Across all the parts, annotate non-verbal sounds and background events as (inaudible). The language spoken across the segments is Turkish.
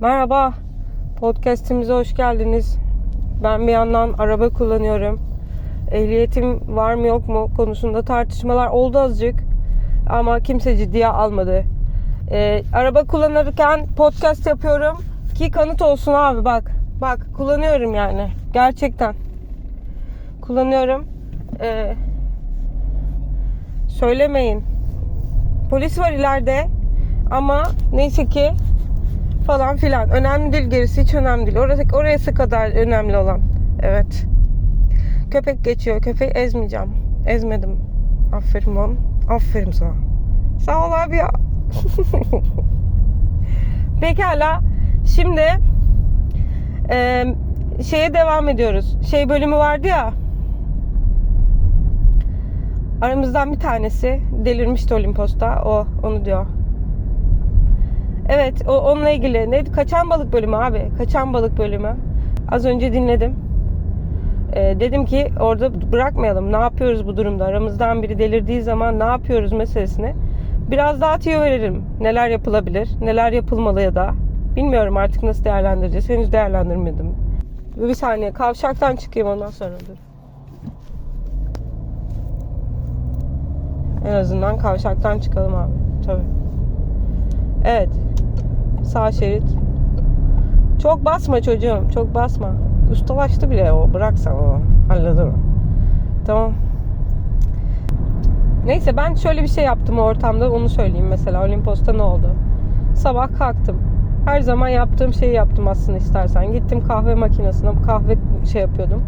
Merhaba, podcastimize hoş geldiniz. Ben bir yandan araba kullanıyorum. Ehliyetim var mı yok mu konusunda tartışmalar oldu azıcık. Ama kimse ciddiye almadı. Ee, araba kullanırken podcast yapıyorum ki kanıt olsun abi bak. Bak kullanıyorum yani. Gerçekten. Kullanıyorum. Ee, söylemeyin. Polis var ileride. Ama neyse ki falan filan. Önemli değil gerisi hiç önemli değil. Orası, orası kadar önemli olan. Evet. Köpek geçiyor. Köpeği ezmeyeceğim. Ezmedim. Aferin lan. Aferin sana. Sağ ol abi ya. (laughs) Pekala. Şimdi e, şeye devam ediyoruz. Şey bölümü vardı ya. Aramızdan bir tanesi delirmişti Olimpos'ta. O onu diyor. Evet, o, onunla ilgili. Neydi? Kaçan balık bölümü abi. Kaçan balık bölümü. Az önce dinledim. Ee, dedim ki orada bırakmayalım. Ne yapıyoruz bu durumda? Aramızdan biri delirdiği zaman ne yapıyoruz meselesini. Biraz daha tüyo veririm. Neler yapılabilir? Neler yapılmalı ya da. Bilmiyorum artık nasıl değerlendireceğiz. Henüz değerlendirmedim. Bir saniye. Kavşaktan çıkayım ondan sonra dur. En azından kavşaktan çıkalım abi. Tabii. Evet. Sağ şerit. Çok basma çocuğum. Çok basma. Ustalaştı bile o. Bıraksan o. Halleder. Tamam. Neyse ben şöyle bir şey yaptım ortamda. Onu söyleyeyim mesela. Olimpos'ta ne oldu? Sabah kalktım. Her zaman yaptığım şeyi yaptım aslında istersen. Gittim kahve makinesine kahve şey yapıyordum.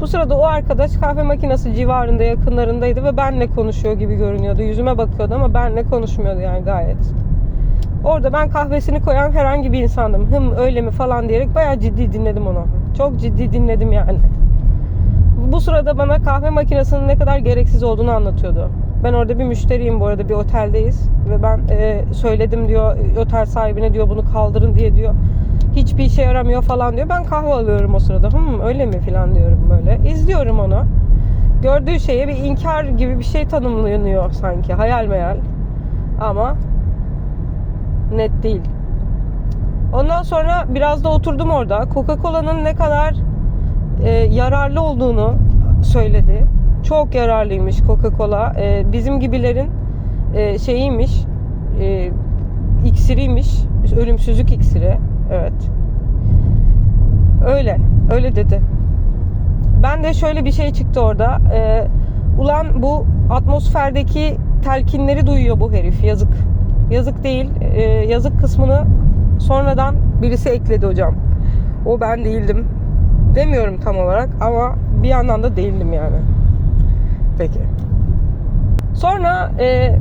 Bu sırada o arkadaş kahve makinesi civarında yakınlarındaydı ve benle konuşuyor gibi görünüyordu. Yüzüme bakıyordu ama benle konuşmuyordu yani gayet. Orada ben kahvesini koyan herhangi bir insandım. Hım öyle mi falan diyerek bayağı ciddi dinledim onu. Çok ciddi dinledim yani. Bu sırada bana kahve makinesinin ne kadar gereksiz olduğunu anlatıyordu. Ben orada bir müşteriyim bu arada bir oteldeyiz ve ben e, söyledim diyor otel sahibine diyor bunu kaldırın diye diyor. Hiçbir işe yaramıyor falan diyor. Ben kahve alıyorum o sırada. Hım öyle mi falan diyorum böyle. İzliyorum onu. Gördüğü şeye bir inkar gibi bir şey tanımlanıyor sanki. Hayal meyal. Ama net değil. Ondan sonra biraz da oturdum orada. Coca-Cola'nın ne kadar e, yararlı olduğunu söyledi. Çok yararlıymış Coca-Cola. E, bizim gibilerin e, şeyiymiş, e, iksiriymiş, ölümsüzlük iksiri. Evet. Öyle, öyle dedi. Ben de şöyle bir şey çıktı orada. E, ulan bu atmosferdeki telkinleri duyuyor bu herif. Yazık. Yazık değil. E, yazık kısmını sonradan birisi ekledi hocam. O ben değildim. Demiyorum tam olarak ama bir yandan da değildim yani. Peki. Sonra e,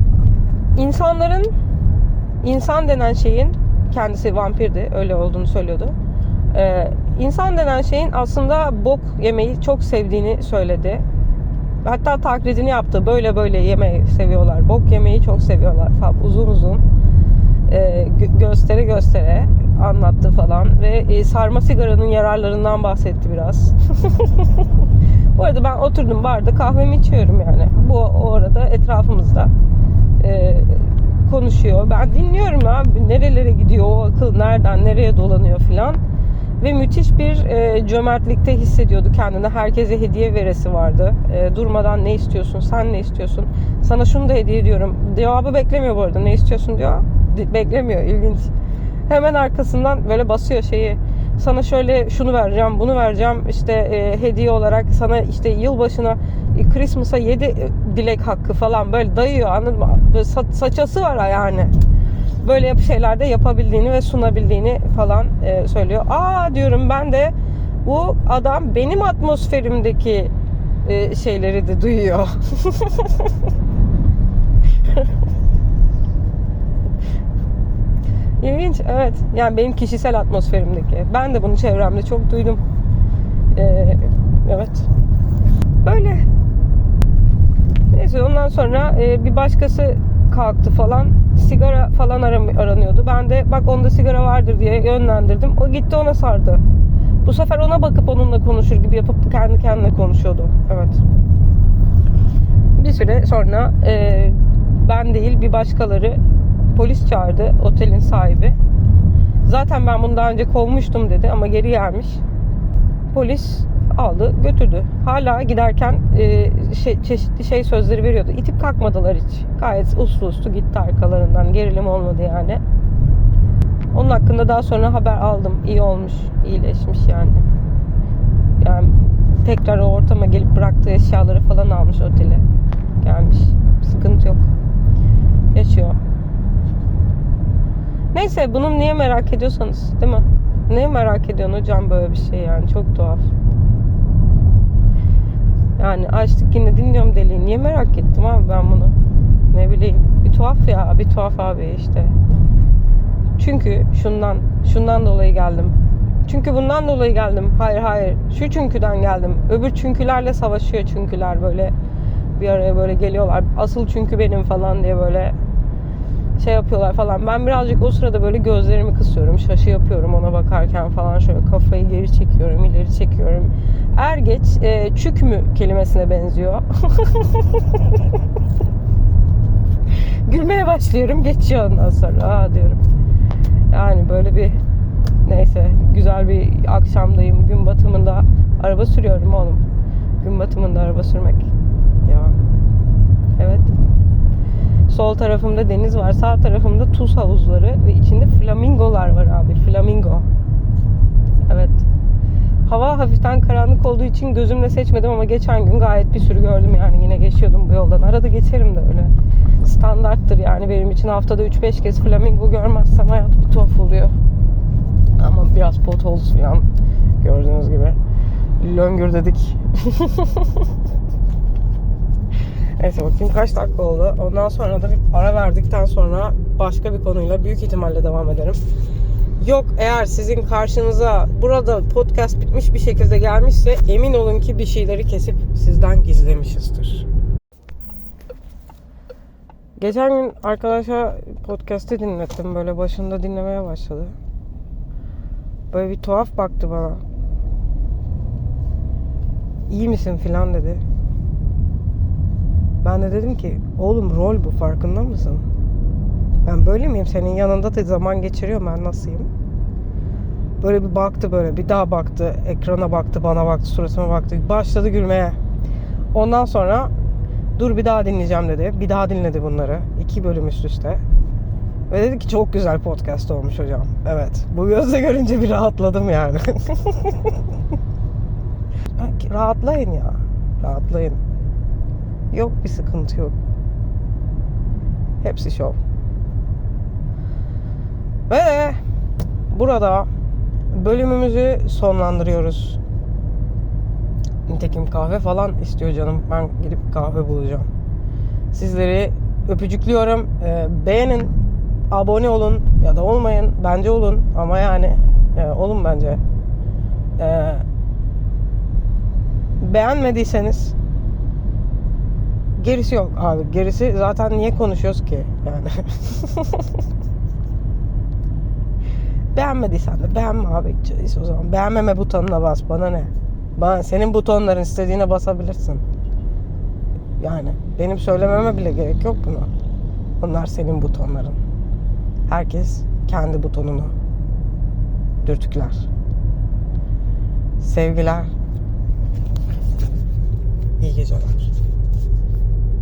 insanların insan denen şeyin kendisi vampirdi öyle olduğunu söylüyordu. E, insan denen şeyin aslında bok yemeyi çok sevdiğini söyledi. Hatta taklidini yaptı. Böyle böyle yemeyi seviyorlar. Bok yemeyi çok seviyorlar falan. Uzun uzun e, gö- göstere göstere anlattı falan ve e, sarma sigaranın yararlarından bahsetti biraz. (laughs) Bu arada ben oturdum barda kahvemi içiyorum yani. Bu o arada etrafımızda e, konuşuyor. Ben dinliyorum abi nerelere gidiyor o akıl nereden nereye dolanıyor filan. Ve müthiş bir e, cömertlikte hissediyordu kendini. Herkese hediye veresi vardı. E, durmadan ne istiyorsun, sen ne istiyorsun? Sana şunu da hediye ediyorum. Cevabı beklemiyor bu arada. Ne istiyorsun diyor. Beklemiyor. İlginç. Hemen arkasından böyle basıyor şeyi. Sana şöyle şunu vereceğim, bunu vereceğim. İşte e, hediye olarak sana işte yılbaşına e, Christmas'a 7 dilek hakkı falan böyle dayıyor anladın mı? Böyle sa- saçası var yani böyle yap şeyler de yapabildiğini ve sunabildiğini falan e, söylüyor. Aa diyorum ben de bu adam benim atmosferimdeki e, şeyleri de duyuyor. (laughs) İlginç evet. Yani benim kişisel atmosferimdeki. Ben de bunu çevremde çok duydum. Ee, evet. Böyle. Neyse ondan sonra e, bir başkası kalktı falan. Sigara falan aranıyordu. Ben de bak onda sigara vardır diye yönlendirdim. O gitti ona sardı. Bu sefer ona bakıp onunla konuşur gibi yapıp kendi kendine konuşuyordu. Evet. Bir süre sonra e, ben değil bir başkaları polis çağırdı otelin sahibi. Zaten ben bunu daha önce kovmuştum dedi ama geri gelmiş. Polis aldı götürdü. Hala giderken e, şey, çeşitli şey sözleri veriyordu. İtip kalkmadılar hiç. Gayet uslu uslu gitti arkalarından. Gerilim olmadı yani. Onun hakkında daha sonra haber aldım. İyi olmuş, iyileşmiş yani. Yani tekrar o ortama gelip bıraktığı eşyaları falan almış otele. Gelmiş. Sıkıntı yok. Yaşıyor. Neyse bunu niye merak ediyorsanız değil mi? Niye merak ediyorsun hocam böyle bir şey yani çok tuhaf. Yani açtık yine dinliyorum deliği. Niye merak ettim abi ben bunu? Ne bileyim. Bir tuhaf ya. Bir tuhaf abi işte. Çünkü şundan, şundan dolayı geldim. Çünkü bundan dolayı geldim. Hayır hayır. Şu çünküden geldim. Öbür çünkülerle savaşıyor çünküler böyle. Bir araya böyle geliyorlar. Asıl çünkü benim falan diye böyle şey yapıyorlar falan. Ben birazcık o sırada böyle gözlerimi kısıyorum. Şaşı yapıyorum ona bakarken falan. Şöyle kafayı geri çekiyorum, ileri çekiyorum. Er geç e, çük mü kelimesine benziyor. (laughs) Gülmeye başlıyorum. Geçiyor ondan sonra. Aa diyorum. Yani böyle bir neyse güzel bir akşamdayım. Gün batımında araba sürüyorum oğlum. Gün batımında araba sürmek. Ya. Evet. Sol tarafımda deniz var. Sağ tarafımda tuz havuzları ve içinde flamingolar var abi. Flamingo. Evet. Hava hafiften karanlık olduğu için gözümle seçmedim ama geçen gün gayet bir sürü gördüm yani yine geçiyordum bu yoldan. Arada geçerim de öyle. Standarttır yani benim için haftada 3-5 kez flamingo görmezsem hayat bir tuhaf oluyor. Ama biraz potholes falan gördüğünüz gibi. Löngür dedik. (laughs) Neyse bakayım kaç dakika oldu. Ondan sonra da bir ara verdikten sonra başka bir konuyla büyük ihtimalle devam ederim. Yok eğer sizin karşınıza burada podcast bitmiş bir şekilde gelmişse emin olun ki bir şeyleri kesip sizden gizlemişizdir. Geçen gün arkadaşa podcast'i dinlettim. Böyle başında dinlemeye başladı. Böyle bir tuhaf baktı bana. İyi misin filan dedi. Ben de dedim ki oğlum rol bu farkında mısın? Ben böyle miyim? Senin yanında da zaman geçiriyorum ben nasılayım? Böyle bir baktı böyle bir daha baktı ekrana baktı bana baktı suratıma baktı başladı gülmeye. Ondan sonra dur bir daha dinleyeceğim dedi. Bir daha dinledi bunları. iki bölüm üst üste. Ve dedi ki çok güzel podcast olmuş hocam. Evet. Bu gözle görünce bir rahatladım yani. (laughs) Rahatlayın ya. Rahatlayın. Yok bir sıkıntı yok. Hepsi şov. Ve burada bölümümüzü sonlandırıyoruz. Nitekim kahve falan istiyor canım. Ben gidip kahve bulacağım. Sizleri öpücüklüyorum. Ee, beğenin, abone olun ya da olmayın. Bence olun ama yani e, olun bence. Ee, beğenmediyseniz gerisi yok abi. Gerisi zaten niye konuşuyoruz ki? Yani. (laughs) Beğenmediysen de beğenme abi. O zaman beğenmeme butonuna bas. Bana ne? Bana senin butonların istediğine basabilirsin. Yani benim söylememe bile gerek yok buna. Bunlar senin butonların. Herkes kendi butonunu dürtükler. Sevgiler. İyi geceler.